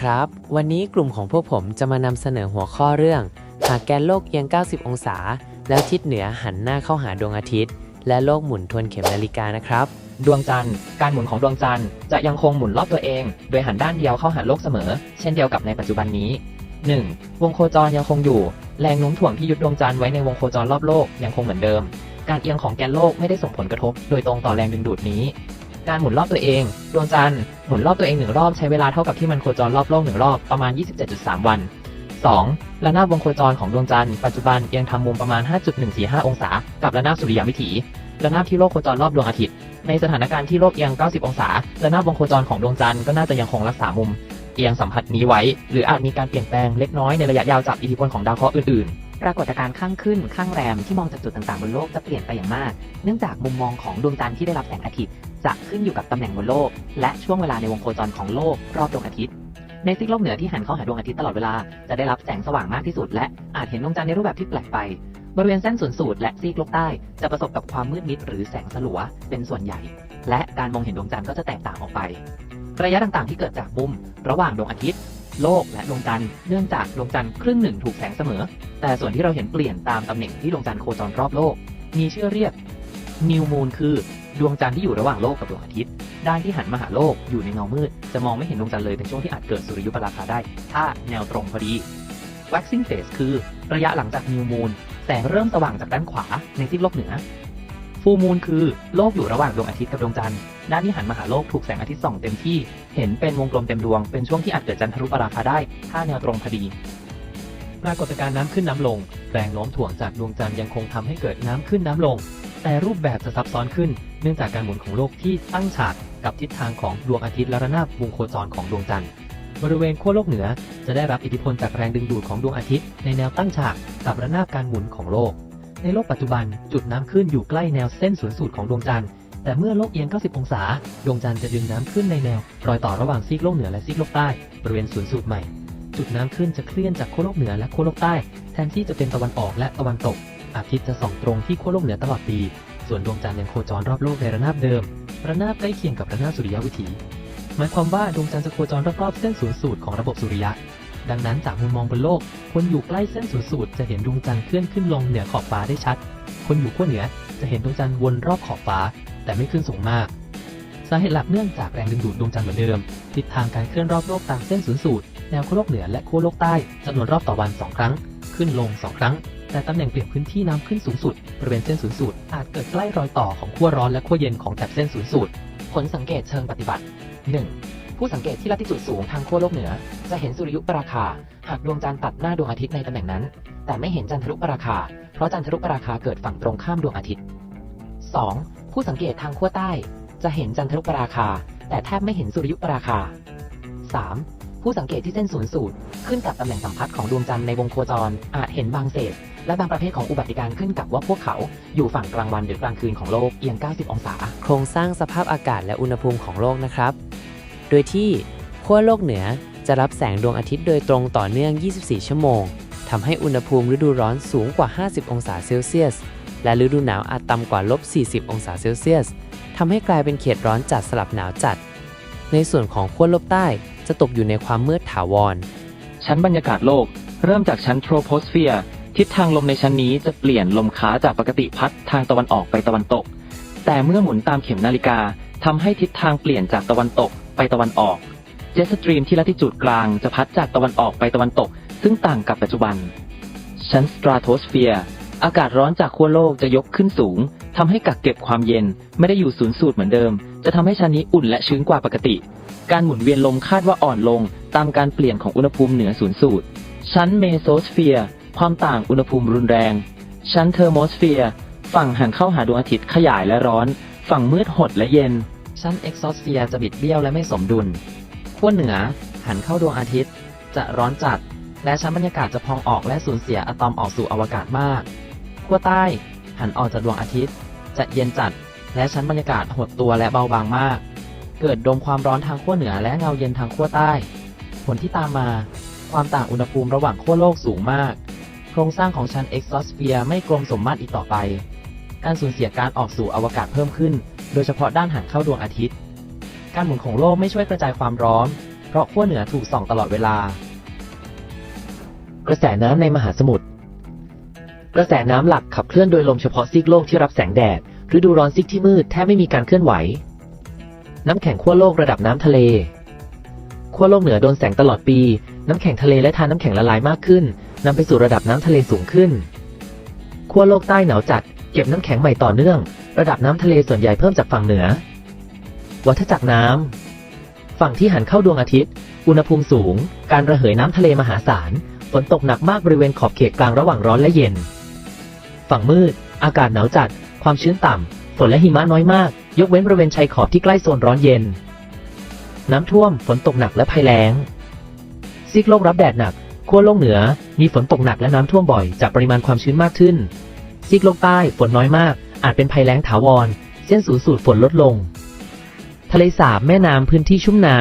ครับ วันนี้กลุ่มของพวกผมจะมานำเสนอหัวข้อเรื่อง หากแกนโลกเอียง 90 องศา แล้วทิศเหนือหันหน้าเข้าหาดวงอาทิตย์ และโลกหมุนทวนเข็มนาฬิกานะครับ ดวงจันทร์ การหมุนของดวงจันทร์จะยังคงหมุนรอบตัวเอง โดยหันด้านเดียวเข้าหาโลกเสมอ เช่นเดียวกับในปัจจุบันนี้ 1. วงโคจรยังคงอยู่ แรงโน้มถ่วงที่ยึดดวงจันทร์ไว้ในวงโคจรรอบโลกยังคงเหมือนเดิม การเอียงของแกนโลกไม่ได้ส่งผลกระทบ โดยตรงต่อแรงดึงดูดนี้ การหมุนรอบตัวเอง ดวงจันทร์หมุนรอบตัวเองหนึ่งรอบใช้เวลาเท่ากับที่มันโคจรรอบโลกหนึ่งรอบประมาณ 27.3 วัน 2. ระนาบวงโคจรของดวงจันทร์ปัจจุบันเอียงทำมุมประมาณ 5.145 องศา กับระนาบสุริยวิถี ระนาบที่โลกโคจรรอบดวงอาทิตย์ ในสถานการณ์ที่โลกเอียง 90 องศา ระนาบวงโคจรของดวงจันทร์ก็น่าจะยังคงรักษามุมเอียงสัมผัสนี้ไว้ หรืออาจมีการเปลี่ยนแปลงเล็กน้อยในระยะยาวจากอิทธิพลของดาวเคราะห์อื่นๆ ปรากฏการณ์ข้างขึ้นข้างแรมที่มองจากจุดต่างๆบนโลกจะเปลี่ยนไปอย่างมาก เนื่องจากมุมมองของดวงจันทร์ที่ได้รับแสงอาทิตย์จะขึ้นอยู่กับตำแหน่งบนโลก และช่วงเวลาในวงโคจรของโลกรอบดวงอาทิตย์ ในซีกโลกเหนือที่หันเข้าหาดวงอาทิตย์ตลอดเวลาจะได้รับแสงสว่างมากที่สุด และอาจเห็นดวงจันทร์ในรูปแบบที่แปลกไป บริเวณเส้นศูนย์สูตรและซีกโลกใต้จะประสบกับความมืดมิดหรือแสงสลัวเป็นส่วนใหญ่ และการมองเห็นดวงจันทร์ก็จะแตกต่างออกไประยะต่างๆที่เกิดจากมุม ระหว่างดวงอาทิตย์ โลกและดวงจันทร์เนื่องจากดวงจันทร์ครึ่งหนึ่งถูกแสงเสมอ แต่ส่วนที่เราเห็นเปลี่ยนตามตำแหน่งที่ดวงจันทร์โคจรรอบโลก มีชื่อเรียกนิวมูนคือดวงจันทร์ที่อยู่ระหว่างโลกกับดวงอาทิตย์ด้านที่หันมาหาโลกอยู่ในเงามืด จะมองไม่เห็นดวงจันทร์เลยเป็นช่วงที่อาจเกิดสุริยุปราคาได้ ถ้าแนวตรงพอดี waxing phase คือระยะหลังจากนิวมูนแสงเริ่มสว่างจากด้านขวาในซีกโลกเหนือฟูมูนคือโลกอยู่ระหว่างดวงอาทิตย์กับดวงจันทร์ ด้านที่หันมาหาโลกถูกแสงอาทิตย์ส่องเต็มที่ เห็นเป็นวงกลมเต็มดวง เป็นช่วงที่อาจเกิดจันทรุปราคาได้ ถ้าแนวตรงพอดี ปรากฏการณ์น้ำขึ้นน้ำลง แรงโน้มถ่วงจากดวงจันทร์ยังคงทำให้เกิดน้ำขึ้นน้ำลง แต่รูปแบบจะซับซ้อนขึ้น เนื่องจากการหมุนของโลกที่ตั้งฉากกับทิศทางของดวงอาทิตย์และระนาบวงโคจรของดวงจันทร์บริเวณขั้วโลกเหนือจะได้รับอิทธิพลจากแรงดึงดูดของดวงอาทิตย์ในแนวตั้งฉากกับระนาบการหมุนของโลก ในโลกปัจจุบันจุดน้ำขึ้นอยู่ใกล้แนวเส้นศูนย์สูตรของดวงจันทร์ แต่เมื่อโลกเอียง 90 องศา ดวงจันทร์จะดึงน้ำขึ้นในแนว รอยต่อระหว่างซีกโลกเหนือและซีกโลกใต้ บริเวณศูนย์สูตรใหม่ จุดน้ำขึ้นจะเคลื่อนจากขั้วโลกเหนือและขั้วโลกใต้ แทนที่จะเป็นตะวันออกและตะวันตก อาทิตย์จะส่องตรงที่ขั้วโลกเหนือตลอดปี ส่วนดวงจันทร์ยังโคจรรอบโลกในระนาบเดิม ระนาบใกล้เคียงกับระนาบสุริยวิถี หมายความว่าดวงจันทร์จะโคจรรอบๆเส้นศูนย์สูตรของระบบสุริยะ ดังนั้นจากมุมมองบนโลก คนอยู่ใกล้เส้นศูนย์สูตรจะเห็นดวงจันทร์เคลื่อนขึ้นลงเหนือขอบฟ้าได้ชัด คนอยู่ขั้วเหนือจะเห็นดวงจันทร์วนรอบขอบฟ้า แต่ไม่ขึ้นสูงมาก สาเหตุหลักเนื่องจากแรงดึงดูดดวงจันทร์เหมือนเดิม ทิศทางการเคลื่อนรอบโลกตามเส้นศูนย์สูตร แนวขั้วโลกเหนือและขั้วโลกใต้จำนวนรอบต่อวัน 2 ครั้ง ขึ้นลง 2 ครั้ง แต่ตำแหน่งเปลี่ยนพื้นที่น้ำขึ้นสูงสุดบริเวณเส้นศูนย์สูตรอาจเกิดใกล้รอยต่อของขั้วร้อนและขั้วเย็นของแถบเส้นศูนย์สูตร ผลสังเกตเชิงปฏิบัติ 1. ผู้สังเกตที่ลัติจูดสูงทางขั้วโลกเหนือ จะเห็นสุริยุปราคา หากดวงจันทร์ตัดหน้าดวงอาทิตย์ในตำแหน่งนั้น แต่ไม่เห็นจันทรุปราคา เพราะจันทรุปราคาเกิดฝั่งตรงข้ามดวงอาทิตย์ 2. ผู้สังเกตทางขั้วใต้ จะเห็นจันทรุปราคา แต่แทบไม่เห็นสุริยุปราคา 3. ผู้สังเกตที่เส้นศูนย์สูตร ขึ้นกับตำแหน่งสัมพัทธ์ของดวงจันทร์ในวงโคจร อาจเห็นบางเศษ และบางประเภทของอุบัติการขึ้นกับว่าพวกเขา อยู่ฝั่งกลางวันหรือกลางคืนของโลกเอียง 90 องศา โครงสร้างสภาพอากาศและอุณหภูมิของโลกนะครับ โดยที่ขั้วโลกเหนือจะรับแสงดวงอาทิตย์โดยตรงต่อเนื่อง 24 ชั่วโมง ทำให้อุณหภูมิฤดูร้อนสูงกว่า 50 องศาเซลเซียส และฤดูหนาวอาจต่ำกว่าลบ 40 องศาเซลเซียสทำให้กลายเป็นเขตร้อนจัดสลับหนาวจัด ในส่วนของขั้วโลกใต้จะตกอยู่ในความมืดถาวร ชั้นบรรยากาศโลก เริ่มจากชั้นโทรโพสเฟียร์ทิศทางลมในชั้นนี้จะเปลี่ยนลมขาจากปกติพัดทางตะวันออกไปตะวันตก แต่เมื่อหมุนตามเข็มนาฬิกาทำให้ทิศทางเปลี่ยนจากตะวันตกไปตะวันออก เจตสตรีมที่ลัติจูดกลางจะพัดจากตะวันออกไปตะวันตก ซึ่งต่างกับปัจจุบัน ชั้นสตราโทสเฟียร์อากาศร้อนจากขั้วโลกจะยกขึ้นสูงทำให้กักเก็บความเย็นไม่ได้อยู่ศูนย์สูตรเหมือนเดิม จะทำให้ชั้นนี้อุ่นและชื้นกว่าปกติ การหมุนเวียนลมคาดว่าอ่อนลง ตามการเปลี่ยนของอุณหภูมิเหนือศูนย์สูตร ชั้นเมโซสเฟียร์ความต่างอุณหภูมิรุนแรง ชั้นเทอร์โมสเฟียร์ฝั่งหันเข้าหาดวงอาทิตย์ขยายและร้อน ฝั่งมืดหดและเย็น ชั้นเอ็กซสเฟียร์จะบิดเบี้ยวและไม่สมดุลขั้วเหนือหันเข้าดวงอาทิตย์ จะร้อนจัด และชั้นบรรยากาศจะพองออกและสูญเสียอะตอมออกสู่อวกาศมากขั้วใต้ หันออกจากดวงอาทิตย์ จะเย็นจัด และชั้นบรรยากาศหดตัวและเบาบางมาก เกิดดมความร้อนทางขั้วเหนือและเงาเย็นทางขั้วใต้ ผลที่ตามมา ความต่างอุณหภูมิระหว่างขั้วโลกสูงมาก โครงสร้างของชั้นเอ็กซอสเฟียร์ไม่กลมสมมาตรอีกต่อไป การสูญเสียการออกสู่อวกาศเพิ่มขึ้น โดยเฉพาะด้านหันเข้าดวงอาทิตย์ การหมุนของโลกไม่ช่วยกระจายความร้อน เพราะขั้วเหนือถูกส่องตลอดเวลา กระแสน้ำในมหาสมุทรกระแสน้ำหลักขับเคลื่อนโดยลมเฉพาะซีกโลกที่รับแสงแดดฤดูร้อนซีกที่มืดแทบไม่มีการเคลื่อนไหว น้ำแข็งขั้วโลกระดับน้ำทะเลขั้วโลกเหนือโดนแสงตลอดปี น้ำแข็งทะเลและทานน้ำแข็งละลายมากขึ้นนำไปสู่ระดับน้ำทะเลสูงขึ้นขั้วโลกใต้หนาวจัด เก็บน้ำแข็งใหม่ต่อเนื่อง ระดับน้ำทะเลส่วนใหญ่เพิ่มจากฝั่งเหนือ วัฏจักรน้ำฝั่งที่หันเข้าดวงอาทิตย์ อุณหภูมิสูง การระเหยน้ำทะเลมหาศาล ฝนตกหนักมากบริเวณขอบเขตกลางระหว่างร้อนและเย็น ฝั่งมืด อากาศหนาวจัด ความชื้นต่ำ ฝนและหิมะน้อยมาก ยกเว้นบริเวณชายขอบที่ใกล้โซนร้อนเย็น น้ำท่วม ฝนตกหนักและภัยแล้ง ซีกโลกรับแดดหนัก ขั้วโลกเหนือ มีฝนตกหนักและน้ำท่วมบ่อย จากปริมาณความชื้นมากขึ้น ซีกโลกใต้ ฝนน้อยมาก อาจเป็นภัยแล้งถาวร เส้นศูนย์สูตรฝนลดลง ทะเลสาบ แม่น้ำพื้นที่ชุ่มน้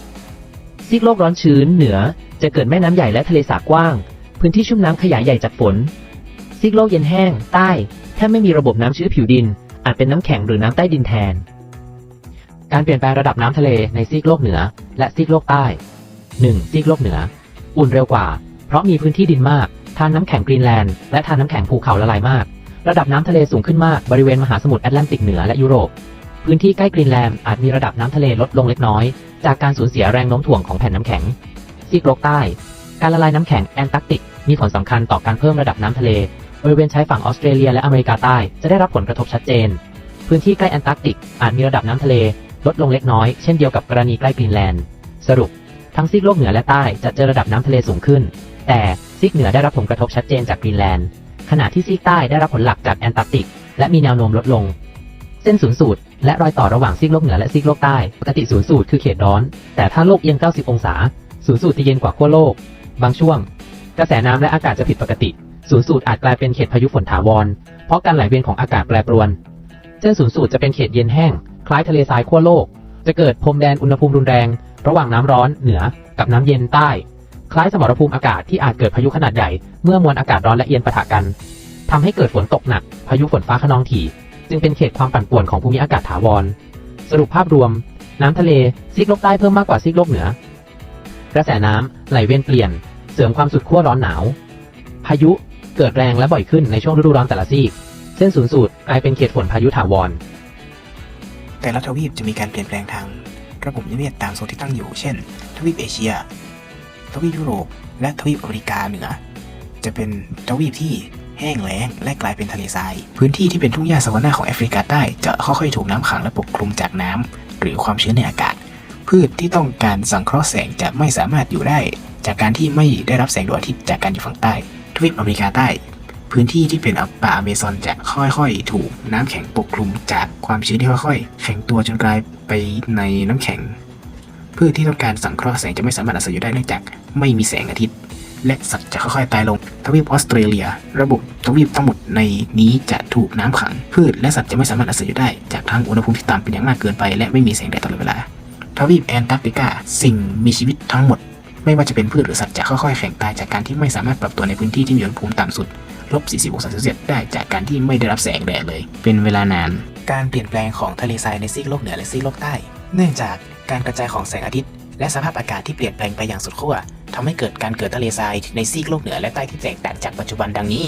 ำซีกโลกร้อนชื้นเหนือ จะเกิดแม่น้ำใหญ่และทะเลสาบกว้าง พื้นที่ชุ่มน้ำขยายใหญ่จากฝน ซีกโลกเย็นแห้ง ใต้แทบไม่มีระบบน้ำชื้นผิวดิน อาจเป็นน้ำแข็งหรือน้ำใต้ดินแทน การเปลี่ยนแปลงระดับน้ำทะเลในซีกโลกเหนือ และซีกโลกใต้ 1. ซีกโลกเหนือ อุ่นเร็วกว่า เพราะมีพื้นที่ดินมาก ทานน้ำแข็งกรีนแลนด์และทานน้ำแข็งภูเขาละลายมาก ระดับน้ำทะเลสูงขึ้นมากบริเวณมหาสมุทรแอตแลนติกเหนือและยุโรป พื้นที่ใกล้กรีนแลนด์อาจมีระดับน้ำทะเลลดลงเล็กน้อย จากการสูญเสียแรงโน้มถ่วงของแผ่นน้ำแข็ง ซีกโลกใต้ การละลายน้ำแข็งแอนตาร์กติก มีผลสำคัญต่อการเพิ่มระดับน้ำทะเลบริเวณชายฝั่งออสเตรเลียและอเมริกาใต้จะได้รับผลกระทบชัดเจน พื้นที่ใกล้แอนตาร์กติกอาจมีระดับน้ำทะเล ลดลงเล็กน้อยเช่นเดียวกับกรณีใกล้กรีนแลนด์ สรุป ทั้งซีกโลกเหนือและใต้จะเจอระดับน้ำทะเลสูงขึ้น แต่ซีกเหนือได้รับผลกระทบชัดเจนจากกรีนแลนด์ ขณะที่ซีกใต้ได้รับผลหลักจากแอนตาร์กติก และมีแนวโน้มลดลง เส้นศูนย์สูตรและรอยต่อระหว่างซีกโลกเหนือและซีกโลกใต้ ปกติศูนย์สูตรคือเขตร้อน แต่ถ้าโลกเอียง 90 องศา ศูนย์สูตรจะเย็นกว่าขั้วโลก บางช่วง กระแสน้ำและอากาศจะผิดปกติ ศูนย์สูตรอาจกลายเป็นเขตพายุฝนถาวร เพราะการไหลเวียนของอากาศแปรปรวนเส้นศูนย์สูตรจะเป็นเขตเย็นแห้ง คล้ายทะเลทรายขั้วโลก จะเกิดพรมแดนอุณหภูมิรุนแรง ระหว่างน้ำร้อนเหนือ กับน้ำเย็นใต้ คล้ายสมรภูมิอากาศที่อาจเกิดพายุขนาดใหญ่ เมื่อมวลอากาศร้อนและเย็นปะทะกันทำให้เกิดฝนตกหนัก พายุฝนฟ้าคะนองถี่ จึงเป็นเขตความปั่นป่วนของภูมิอากาศถาวร สรุปภาพรวม น้ำทะเลซีกโลกใต้เพิ่มมากกว่าซีกโลกเหนือ กระแสน้ำไหลเวียนเปลี่ยน เสริมความสุดขั้วร้อนหนาว พายุเกิดแรงและบ่อยขึ้นในช่วงฤดูร้อนแต่ละซีก เส้นศูนย์สูตรกลายเป็นเขตฝนพายุถาวร แต่ละทวีปจะมีการเปลี่ยนแปลงทาง ระบบนิเวศตามโซนที่ตั้งอยู่ เช่น ทวีปเอเชีย ทวีปยุโรป และทวีปอเมริกาเหนือ จะเป็นทวีปที่แห้งแล้งและกลายเป็นทะเลทราย พื้นที่ที่เป็นทุ่งหญ้าสวรรค์ของแอฟริกาใต้จะค่อยๆถูกน้ำขังและปกคลุมจากน้ำหรือความชื้นในอากาศ พืชที่ต้องการสังเคราะห์แสงจะไม่สามารถอยู่ได้ จากการที่ไม่ได้รับแสงดวงอาทิตย์จากการอยู่ฝั่งใต้ทวีปอเมริกาใต้ พื้นที่ที่เป็นป่าอเมซอนจะค่อยๆ ถูกน้ำแข็งปกคลุมจากความชื้นที่ค่อยๆ แข็งตัวจนกลายไปในน้ำแข็ง พืชที่ต้องการสังเคราะห์แสงจะไม่สามารถอาศัยอยู่ได้เนื่องจากไม่มีแสงอาทิตย์ และสัตว์จะค่อยๆตายลง ทวีปออสเตรเลีย ระบบทวีปทั้งหมดในนี้จะถูกน้ำขัง พืชและสัตว์จะไม่สามารถอาศัยอยู่ได้จากทั้งอุณหภูมิที่ต่ำเป็นอย่างมากเกินไป และไม่มีแสงแดดตลอดเวลา ทวีปแอนตาร์กติกาสิ่งมีชีวิตทั้งหมด ไม่ว่าจะเป็นพืชหรือสัตว์จะค่อยๆแข็งตายจากการที่ไม่สามารถปรับตัวในพื้นที่ที่มีอุณหภูมิต่ำสุดลบ 40 องศาเซลเซียสได้จากการที่ไม่ได้รับแสงแดดเลย เป็นเวลานาน การเปลี่ยนแปลงของทะเลทรายในซีกโลกเหนือและซีกโลกใต้ เนื่องจากการกระจายของแสงอาทิตย์ และสภาพอากาศที่เปลี่ยนแปลงไปอย่างสุดขั้วทำให้เกิดการเกิดทะเลทรายในซีกโลกเหนือและใต้ที่แตกต่างจากปัจจุบันดังนี้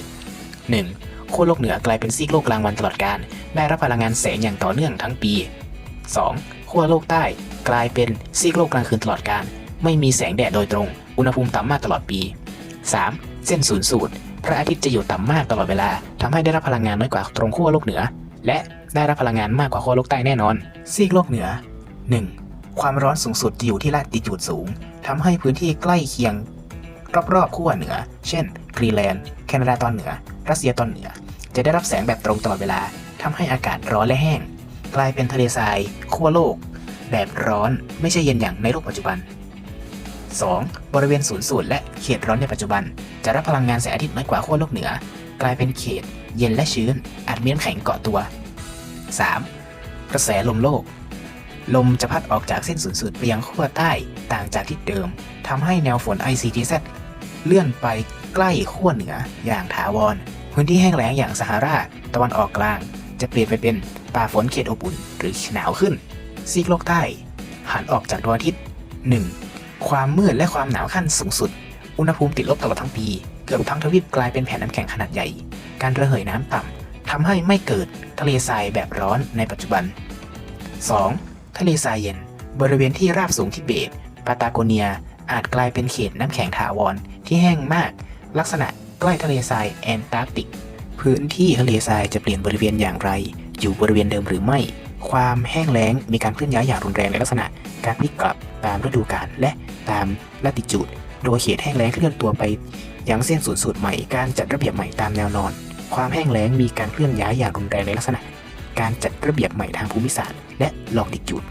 1. ขั้วโลกเหนือกลายเป็นซีกโลกกลางวันตลอดการ ได้รับพลังงานแสงอย่างต่อเนื่องทั้งปี 2. ขั้วโลกใต้ กลายเป็นซีกโลกกลางคืนตลอดการ ไม่มีแสงแดดโดยตรง อุณหภูมิต่ำมากตลอดปี 3. เส้นศูนย์สูตร พระอาทิตย์จะอยู่ต่ำมากตลอดเวลาทำให้ได้รับพลังงานน้อยกว่าตรงขั้วโลกเหนือ และได้รับพลังงานมากกว่าขั้วโลกใต้แน่นอน ซีกโลกเหนือ 1. ความร้อนสูงสุดจะอยู่ที่ลาติจูดสูงทำให้พื้นที่ใกล้เคียงรอบๆขั้วเหนือ เช่นกรีนแลนด์ แคนาดาตอนเหนือ รัสเซียตอนเหนือ จะได้รับแสงแบบตรงตลอดเวลาทำให้อากาศร้อนและแห้ง กลายเป็นทะเลทรายขั้วโลก แบบร้อนไม่ใช่เย็นอย่างในโลกปัจจุบัน 2. บริเวณศูนย์สูตรและเขตร้อนในปัจจุบัน จะรับพลังงานแสงอาทิตย์น้อยกว่าขั้วโลกเหนือ กลายเป็นเขต เย็นและชื้นอาจมีน้ำแข็งเกาะตัว 3. กระแสลมโลก ลมจะพัดออกจากเส้นศูนย์สูตรไปยังขั้วใต้ต่างจากทิศเดิมทำให้แนวฝน ICTZ เลื่อนไปใกล้ขั้วเหนืออย่างถาวร พื้นที่แห้งแล้งอย่างซาฮารา ตะวันออกกลาง จะเปลี่ยนไปเป็นป่าฝนเขตอบอุ่นหรือหนาวขึ้น ซีกโลกใต้หันออกจากดวงอาทิตย์ 1. ความมืดและความหนาวขั้นสูงสุด อุณหภูมิติดลบตลอดทั้งปี เกือบทั้งทวีปกลายเป็นแผ่นน้ำแข็งขนาดใหญ่ การระเหยน้ำต่ำทำให้ไม่เกิดทะเลทรายแบบร้อนในปัจจุบัน 2. ทะเลทรายเย็น บริเวณที่ราบสูงทิเบต ปาตาโกเนีย อาจกลายเป็นเขตน้ำแข็งถาวรที่แห้งมาก ลักษณะใกล้ทะเลทรายแอนตาร์กติก พื้นที่ทะเลทรายจะเปลี่ยนบริเวณอย่างไร อยู่บริเวณเดิมหรือไม่ ความแห้งแล้งมีการเคลื่อนย้ายอย่างรุนแรงในลักษณะ การพลิกกลับตามฤดูกาลและตามลัติจูด โดยเขตแห้งแล้งเคลื่อนตัวไปยังเส้นศูนย์สูตรใหม่การจัดระเบียบใหม่ตามแนวนอน ความแห้งแล้งมีการเคลื่อนย้ายอย่างรุนแรงในลักษณะ การจัดระเบียบใหม่ทางภูมิศาสตร์ และลองดิจูด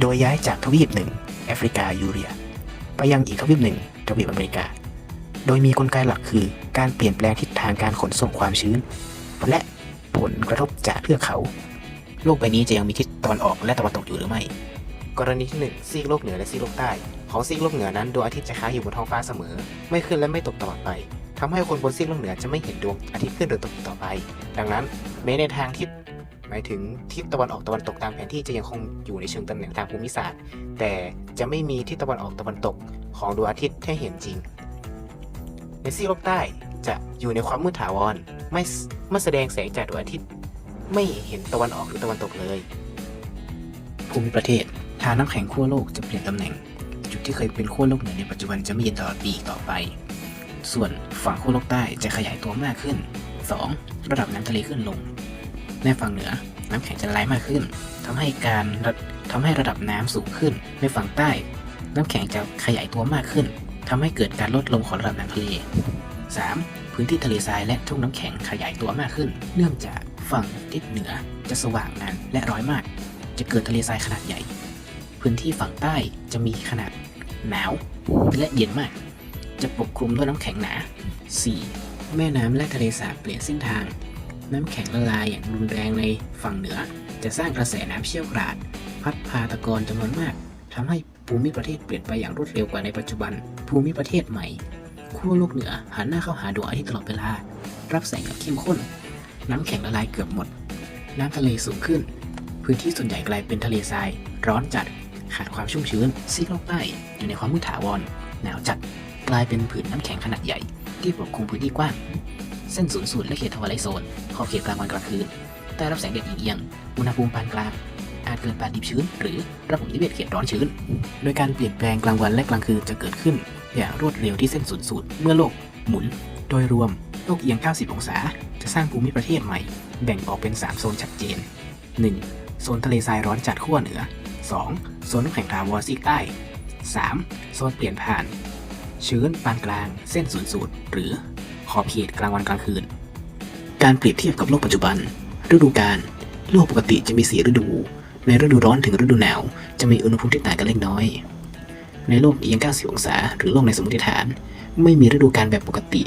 โดยย้ายจากทวีปหนึ่งแอฟริกายูเรีย ไปยังอีกทวีปหนึ่งทวีปอเมริกา โดยมีกลไกหลักคือการเปลี่ยนแปลงทิศทางการขนส่งความชื้น และผลกระทบจากเทือกเขา โลกใบนี้จะยังมีทิศตะวันออกและตะวันตกอยู่หรือไม่ กรณีที่หนึ่งซีกโลกเหนือและซีกโลกใต้ ของซีกโลกเหนือนั้นดวงอาทิตย์จะค้างอยู่บนท้องฟ้าเสมอ ไม่ขึ้นและไม่ตกตลอดไปทำให้คนบนซีกโลกเหนือจะไม่เห็นดวงอาทิตย์ขึ้นหรือตกต่อไป ดังนั้นแม้ในทางทิศหมายถึงทิศตะวันออกตะวันตกตามแผนที่จะยังคงอยู่ในเชิงตำแหน่งทางภูมิศาสตร์ แต่จะไม่มีทิศตะวันออกตะวันตกของดวงอาทิตย์ให้เห็นจริง ซีกโลกใต้จะอยู่ในความมืดถาวร ไม่ไม่แสดงแสงจากดวงอาทิตย์ ไม่เห็นตะวันออกหรือตะวันตกเลย ภูมิประเทศทางน้ำแข็งขั้วโลกจะเปลี่ยนตำแหน่ง จุดที่เคยเป็นขั้วโลกเหนือในปัจจุบันจะไม่เย็นตลอดปีอีกต่อไป ส่วนฝั่งขั้วโลกใต้จะขยายตัวมากขึ้น 2. ระดับน้ำทะเลขึ้นลง ในฝั่งเหนือน้ำแข็งจะละลายมากขึ้นทำให้การระทำให้ระดับน้ำสูงขึ้น ในฝั่งใต้ น้ำแข็งจะขยายตัวมากขึ้น ทำให้เกิดการลดลงของระดับน้ำทะเล 3. พื้นที่ทะเลทรายและทุ่งน้ำแข็งขยายตัวมากขึ้น เนื่องจากฝั่งทิศเหนือจะสว่างนานและร้อนมาก จะเกิดทะเลทรายขนาดใหญ่ พื้นที่ฝั่งใต้จะมีขนาดหนาวและเย็นมาก จะปกคลุมด้วยน้ำแข็งหนา 4. แม่น้ำและทะเลสาบเปลี่ยนเส้นทาง น้ำแข็งละลายอย่างรุนแรงในฝั่งเหนือ จะสร้างกระแสน้ำเชี่ยวกรากพัดพาตะกอนจำนวนมากทำให้ ภูมิประเทศเปลี่ยนไปอย่างรวดเร็วกว่าในปัจจุบัน ภูมิประเทศใหม่ขั้วโลกเหนือหันหน้าเข้าหาดวงอาทิตย์ตลอดเวลา รับแสงอย่างเข้มข้น น้ำแข็งละลายเกือบหมด น้ำทะเลสูงขึ้น พื้นที่ส่วนใหญ่กลายเป็นทะเลทราย ร้อนจัด ขาดความชุ่มชื้น ซีกโลกใต้ อยู่ในความมืดถาวร หนาวจัด กลายเป็นผืนน้ำแข็งขนาดใหญ่ ที่ปกคลุมพื้นที่กว้าง เส้นศูนย์สูตรและเขตทวารโซน ขอบเขตกลางวันกลางคืนใต้รับแสงแดดเอียง อุณหภูมิปานกลาง อาจเกิดปานดิบชื้น หรือระบบนิเวศเขตร้อนชื้น โดยการเปลี่ยนแปลงกลางวันและกลางคืนจะเกิดขึ้น อย่างรวดเร็วที่เส้นศูนย์สูตรเมื่อโลกหมุน โดยรวมโลกเอียง 90 องศา จะสร้างภูมิประเทศใหม่ แบ่งออกเป็น 3 โซนชัดเจน 1. โซนทะเลทรายร้อนจัดขั้วเหนือ 2. โซนน้ำแข็งถาวรซีกใต้ 3. โซนเปลี่ยนผ่าน ชื้นปานกลาง เส้นศูนย์สูตร หรือขอบเขตกลางวันกลางคืน การเปรียบเทียบกับโลกปัจจุบัน ฤดูกาลโลกปกติจะมีสีฤดู ในฤดูร้อนถึงฤดูหนาว จะมีอุณหภูมิที่ต่างกันเล็กน้อย ในโลกเอียง 90 องศา หรือโลกในสมมติฐาน ไม่มีฤดูกาลแบบปกติ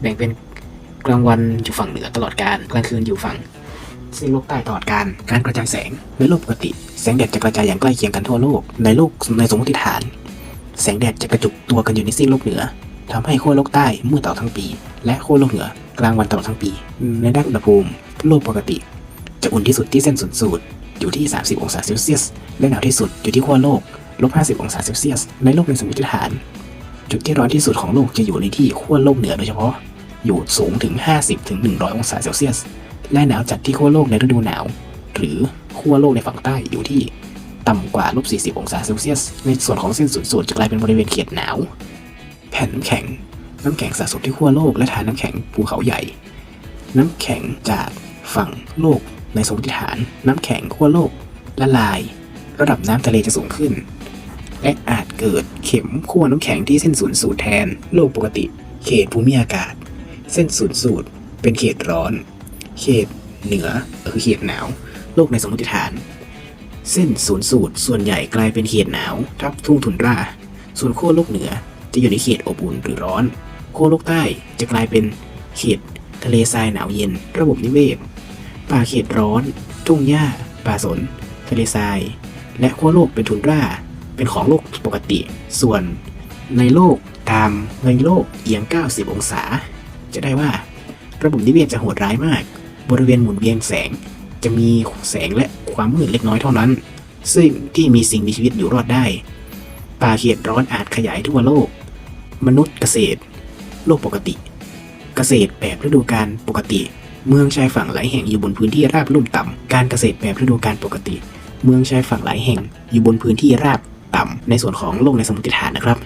แบ่งเป็นกลางวันอยู่ฝั่งเหนือตลอดการกลางคืนอยู่ฝั่งซีกโลกใต้ตลอดการการกระจายแสงในโลกปกติ แสงแดดจะกระจายอย่างใกล้เคียงกันทั่วโลก ในโลกในสมมติฐาน แสงแดดจะกระจุกตัวกันอยู่ในซีกโลกเหนือทำให้ขั้วโลกใต้มืดตลอดทั้งปี และขั้วโลกเหนือกลางวันตลอดทั้งปี ในด้านอุณหภูมิ โลกปกติ จะอุ่นที่สุดที่เส้นศูนย์สูตร อยู่ที่ 30 องศาเซลเซียส และหนาวที่สุดอยู่ที่ขั้วโลกลบ50 องศาเซลเซียส ในโลกในสมมติฐาน จุดที่ร้อนที่สุดของโลกจะอยู่ในที่ขั้วโลกเหนือโดยเฉพาะ อยู่สูงถึง 50 ถึง 100 องศาเซลเซียส และหนาวจัดที่ขั้วโลกในฤดูหนาว หรือขั้วโลกในฝั่งใต้อยู่ที่ต่ำกว่าลบ40 องศาเซลเซียส ในส่วนของเส้นศูนย์สูตรจะกลายเป็นบริเวณเขตหนาว แผ่นน้ำแข็ง น้ำแข็งสะสมที่ขั้วโลกและฐานน้ำแข็งภูเขาใหญ่ น้ำแข็งจากฝั่งโลก ในสมมติฐาน น้ำแข็งขั้วโลกละลาย ระดับน้ำทะเลจะสูงขึ้น และอาจเกิดเข็มขั้วน้ำแข็งที่เส้นศูนย์สูตรแทนโลกปกติ เขตภูมิอากาศ เส้นศูนย์สูตรเป็นเขตร้อน เขตเหนือคือเขตหนาว โลกในสมมติฐาน เส้นศูนย์สูตรส่วนใหญ่กลายเป็นเขตหนาว ทับทุ่งทุนรา ส่วนขั้วโลกเหนือจะอยู่ในเขตอบอุ่นหรือร้อนขั้วโลกใต้จะกลายเป็นเขตทะเลทรายหนาวเย็น ระบบนิเวศ ป่าเขตร้อน ทุ่งหญ้า ป่าสน ทะเลทราย และขั้วโลกเป็นทุนราเป็นของโลกปกติ ส่วนในโลกตามในโลกเอียง 90 องศา จะได้ว่า ระบบนิเวศจะโหดร้ายมาก บริเวณหมุนเวียนแสง จะมีแสงและความมืดเล็กน้อยเท่านั้น ซึ่งที่มีสิ่งมีชีวิตอยู่รอดได้ ป่าเขตร้อนอาจขยายทั่วโลก มนุษย์เกษตร โลกปกติ เกษตรแบบฤดูกาลปกติ เมืองชายฝั่งหลายแห่งอยู่บนพื้นที่ราบลุ่มต่ำ การเกษตรแบบฤดูกาลปกติ เมืองชายฝั่งหลายแห่งอยู่บนพื้นที่ราบต่ำ ในส่วนของโลกในสมุทรฐานนะครับ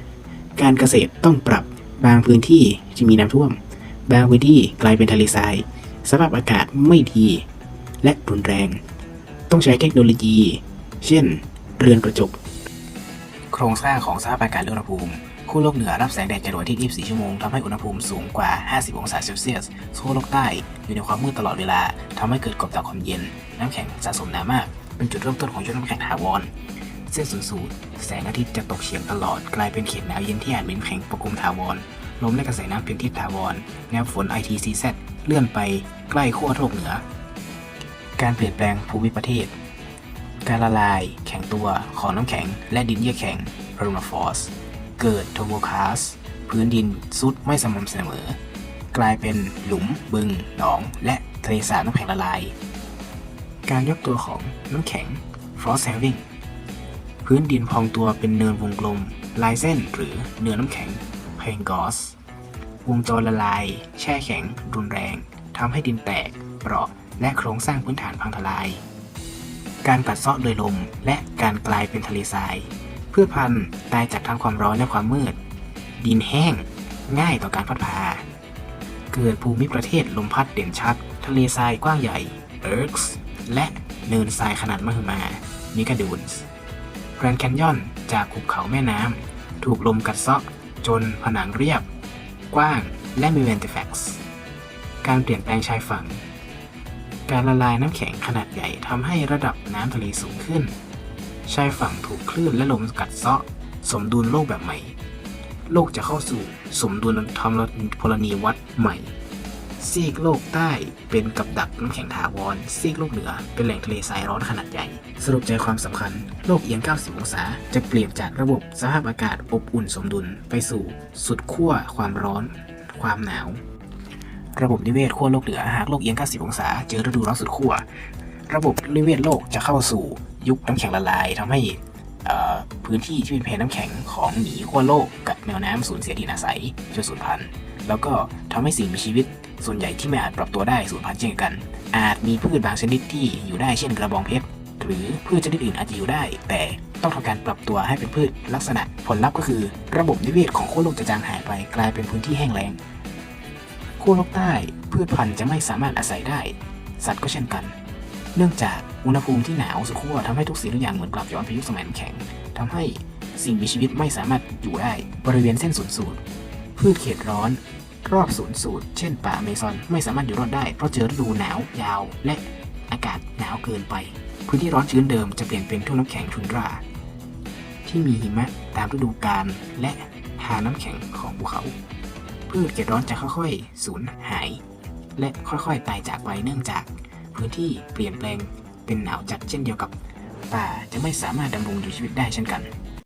การเกษตรต้องปรับบางพื้นที่จะมีน้ำท่วม บางพื้นที่กลายเป็นทะเลทราย สภาพอากาศไม่ดี และรุนแรง ต้องใช้เทคโนโลยี เช่น เรือนกระจก โครงสร้างของสภาพอากาศและอุณหภูมิ ขั้วโลกเหนือรับแสงแดดจากดทิตย์24 ชั่วโมงทำให้อุณหภูมิสูงกว่า 50 องศาเซลเซียสขั้วโลกใต้อยู่ในความมืดตลอดเวลาทำให้เกิดกบดักความเย็น น้ำแข็งสะสมหนามาก เป็นจุดเริ่มต้นของยุคน้ำแข็งถาวร เส้นศูนย์สูตรแสงอาทิตย์จะตกเฉียงตลอด กลายเป็นเขตหนาวเย็นที่อาจเป็นแข็งปกคลุมถาวร ลมและกระแสน้ำเป็นทิศถาวร แนวฝน ITCZ เลื่อนไปใกล้ขั้วโลกเหนือ การเปลี่ยนแปลงภูมิประเทศ การละลาย แข็งตัว ของน้ำแข็ง และดินเยือกแข็ง permafrost เกิดโทโบคาสพื้นดินซุดไม่สม่ำเสมอ กลายเป็นหลุมบึง หนอง และทะเลสาบน้ำแข็งละลาย การยกตัวของน้ำแข็ง frost having พื้นดินพองตัวเป็นเนินวงกลม ลายเส้นหรือเนื้อน้ำแข็ง p a n g o s วงจรละลาย แช่แข็ง รุนแรงทำให้ดินแตก เปราะ และโครงสร้างพื้นฐานพังทลาย การกัดเซาะโดยลม และการกลายเป็นทะเลทราย พืชพันธุ์ตายจากทั้งความร้อนและความมืด ดินแห้ง ง่ายต่อการพัดพา เกิดภูมิประเทศลมพัดเด่นชัด ทะเลทรายกว้างใหญ่เอิร์กส์และเนินทรายขนาดมหึมา มิกาดูนส์แกรนด์แคนยอนจากหุบเขาแม่น้ำ ถูกลมกัดเซาะ จนผนังเรียบ กว้างและมีเวนติแฟกซ์การเปลี่ยนแปลงชายฝั่ง การละลายน้ำแข็งขนาดใหญ่ทำให้ระดับน้ำทะเลสูงขึ้น ชายฝั่งถูกคลื่นและลมกัดเซาะ สมดุลโลกแบบใหม่ โลกจะเข้าสู่สมดุลธรรมพลนีวัตใหม่ ซีกโลกใต้เป็นกับดักน้ำแข็งถาวร ซีกโลกเหนือเป็นแหล่งทะเลทรายร้อนขนาดใหญ่ สรุปใจความสำคัญ โลกเอียง 90 องศา จะเปลี่ยนจากระบบสภาพอากาศอบอุ่นสมดุลไปสู่สุดขั้วความร้อน ความหนาว ระบบนิเวศขั้วโลกเหนือหากโลกเอียง 90 องศา เจอฤดูร้อนสุดขั้วระบบนิเวศโลกจะเข้าสู่ ยุคน้ำแข็งละลายทำให้พื้นที่ที่เป็นแผ่น้ำแข็งของหมีขั้วโลกกับแมวน้ำสูญเสียที่อาศัยจนสูญพันธุ์แล้วก็ทำให้สิ่งมีชีวิตส่วนใหญ่ที่ไม่อาจปรับตัวได้สูญพันธุ์เช่นกัน อาจมีพืชบางชนิดที่อยู่ได้เช่นกระบองเพชรหรือพืชชนิดอื่นอาจจะอยู่ได้ แต่ต้องทำการปรับตัวให้เป็นพืชลักษณะผลลัพธ์ก็คือ ระบบนิเวศของขั้วโลกจะจางหายไปกลายเป็นพื้นที่แห้งแล้งขั้วโลกใต้พืชพันธุ์จะไม่สามารถอาศัยได้ สัตว์ก็เช่นกัน เนื่องจาก อุณหภูมิที่หนาวสุดขั้วทำให้ทุกสิ่งทุกอย่างเหมือนกลับย้อนไปยุคสมัยน้ำแข็งทำให้สิ่งมีชีวิตไม่สามารถอยู่ได้บริเวณเส้นศูนย์สูตรพืชเขตร้อน รอบศูนย์สูตร เช่นป่าอเมซอนไม่สามารถอยู่รอดได้เพราะเจอฤดูหนาวยาว และอากาศหนาวเกินไป พื้นที่ร้อนชื้นเดิมจะเปลี่ยนเป็นทุ่งน้ำแข็งทุนรา ที่มีหิมะตามฤดูกาลและทาน้ำแข็งของภูเขา พืชเขตร้อนจะค่อยๆ สูญหาย และค่อยๆตายจากไปเนื่องจากพื้นที่เปลี่ยนแปลง เป็นหนาวจัดเช่นเดียวกับป่าจะไม่สามารถดำรงอยู่ชีวิตได้เช่นกัน